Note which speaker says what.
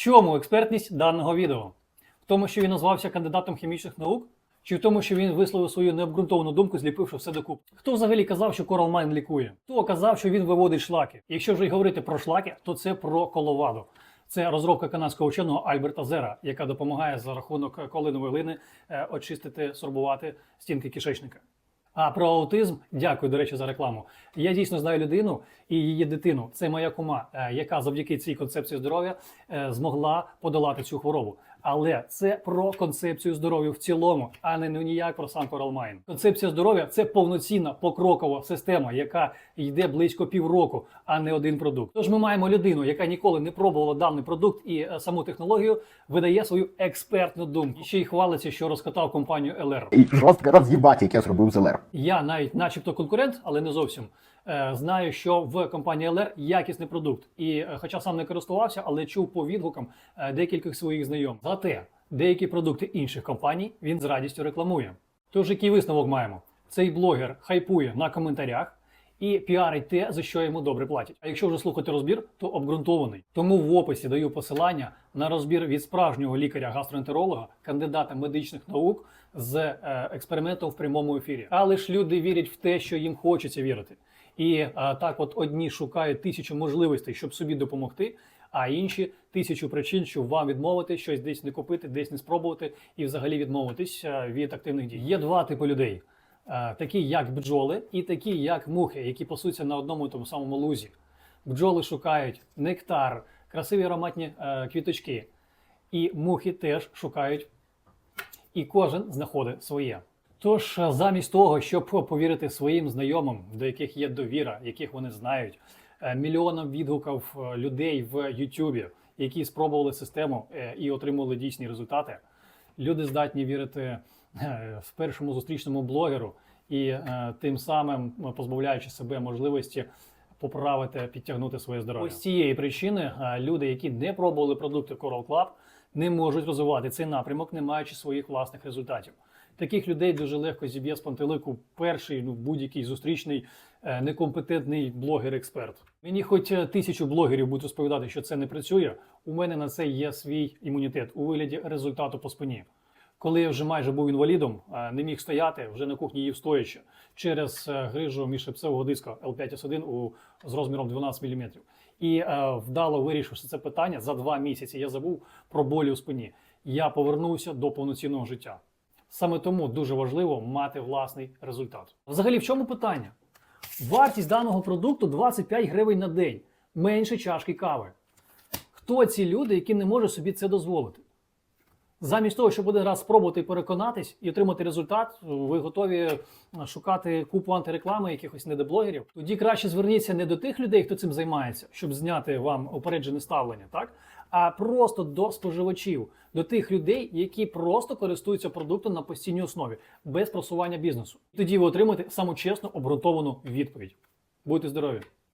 Speaker 1: чому експертність даного відео? В тому, що він назвався кандидатом хімічних наук, чи в тому, що він висловив свою необґрунтовану думку, зліпивши все докупи? Хто взагалі казав, що Coral Mine лікує? Хто казав, що він виводить шлаки? Якщо вже й говорити про шлаки, то це про коловаду. Це розробка канадського вченого Альберта Зера, яка допомагає за рахунок колинової глини е, очистити, сорбувати стінки кишечника. А про аутизм, дякую, до речі, за рекламу. Я дійсно знаю людину і її дитину. Це моя кума, е, яка завдяки цій концепції здоров'я е, змогла подолати цю хворобу. Але це про концепцію здоров'я в цілому, а не ну, ніяк про сам Coral Mine. Концепція здоров'я це повноцінна покрокова система, яка йде близько півроку, а не один продукт. Тож ми маємо людину, яка ніколи не пробувала даний продукт і е, саму технологію, видає свою експертну думку. І ще й хвалиться, що розкатав компанію LR.
Speaker 2: І жорстко роз'їбать, як я зробив з ЛР.
Speaker 1: Я навіть, начебто, конкурент, але не зовсім. Е, Знаю, що в компанії LR якісний продукт, і е, хоча сам не користувався, але чув по відгукам е, декількох своїх знайомих. Зате деякі продукти інших компаній він з радістю рекламує. Тож який висновок маємо? Цей блогер хайпує на коментарях і піарить те, за що йому добре платять. А якщо вже слухати розбір, то обґрунтований. Тому в описі даю посилання на розбір від справжнього лікаря-гастроентеролога, кандидата медичних наук з експериментом в прямому ефірі. Але ж люди вірять в те, що їм хочеться вірити. І е, так, от одні шукають тисячу можливостей, щоб собі допомогти. А інші тисячу причин, щоб вам відмовити, щось десь не купити, десь не спробувати і взагалі відмовитись від активних дій. Є два типи людей: такі як бджоли, і такі як мухи, які пасуться на одному тому самому лузі. Бджоли шукають нектар, красиві ароматні е, квіточки, і мухи теж шукають, і кожен знаходить своє. Тож, е, замість того, щоб повірити своїм знайомим, до яких є довіра, яких вони знають, е, мільйонам відгуків е, людей в Ютубі, які спробували систему і отримали дійсні результати, люди здатні вірити в першому зустрічному блогеру і тим самим позбавляючи себе можливості поправити, підтягнути своє здоров'я. Ось цієї причини люди, які не пробували продукти Coral Club, не можуть розвивати цей напрямок, не маючи своїх власних результатів. Таких людей дуже легко зіб'є з пантелику перший ну будь-який зустрічний е, некомпетентний блогер-експерт. Мені хоч е, тисячу блогерів будуть розповідати, що це не працює. У мене на це є свій імунітет у вигляді результату по спині. Коли я вже майже був інвалідом, е, не міг стояти, вже на кухні їв стоячи через грижу міжшипцевого диска L5S1 у з розміром 12 мм. І е, вдало вирішивши це питання за два місяці. Я забув про болі у спині. Я повернувся до повноцінного життя. Саме тому дуже важливо мати власний результат. Взагалі, в чому питання? Вартість даного продукту 25 гривень на день, менше чашки кави. Хто ці люди, які не можуть собі це дозволити? Замість того, щоб один раз спробувати переконатись і отримати результат, ви готові е, шукати купу антиреклами, якихось недоблогерів. Тоді краще зверніться не до тих людей, хто цим займається, щоб зняти вам упереджене ставлення, так? А просто до споживачів, до тих людей, які просто користуються продуктом на постійній основі, без просування бізнесу. Тоді ви отримаєте саму чесну обґрунтовану відповідь. Будьте здорові!